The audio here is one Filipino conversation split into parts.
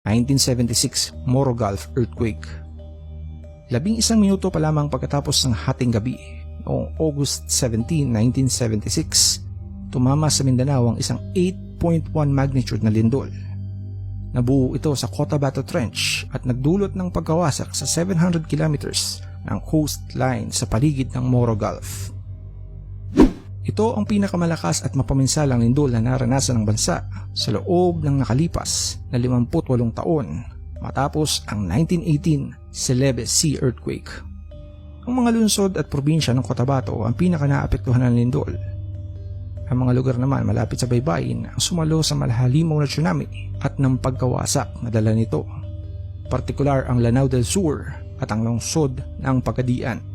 1976 Moro Gulf Earthquake Labing isang minuto pa lamang pagkatapos ng hating gabi noong August 17, 1976, tumama sa Mindanao ang isang 8.1 magnitude na lindol. Nabuo ito sa Cotabato Trench at nagdulot ng pagkawasak sa 700 kilometers ng coastline sa paligid ng Moro Gulf. Ito ang pinakamalakas at mapaminsalang lindol na naranasan ng bansa sa loob ng nakalipas na 58 taon matapos ang 1918 Celebes Sea Earthquake. Ang mga lungsod at probinsya ng Cotabato ang pinaka naapektuhan ng lindol. Ang mga lugar naman malapit sa baybayin ang sumalo sa malahalimaw na tsunami at ng pagkawasak na dala nito. Partikular ang Lanao del Sur at ang lungsod ng Pagadian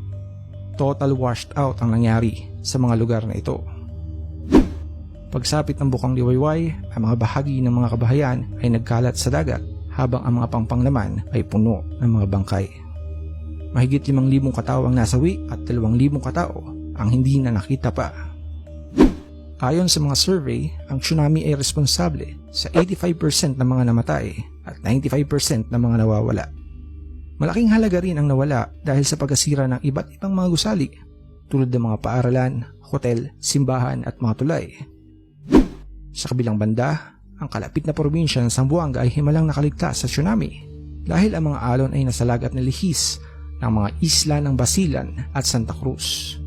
total washed out ang nangyari sa mga lugar na ito. Pagsapit ng bukang liwayway, ang mga bahagi ng mga kabahayan ay nagkalat sa dagat habang ang mga pangpang naman ay puno ng mga bangkay. Mahigit 5,000 katao ang nasawi at 2,000 katao ang hindi na nakita pa. Ayon sa mga survey, ang tsunami ay responsable sa 85% ng mga namatay at 95% ng mga nawawala. Malaking halaga rin ang nawala dahil sa pagkasira ng iba't ibang mga gusali tulad ng mga paaralan, hotel, simbahan at mga tulay. Sa kabilang banda, ang kalapit na probinsya ng Zamboanga ay himalang nakaligtas sa tsunami dahil ang mga alon ay nasalagat na lihis ng mga isla ng Basilan at Santa Cruz.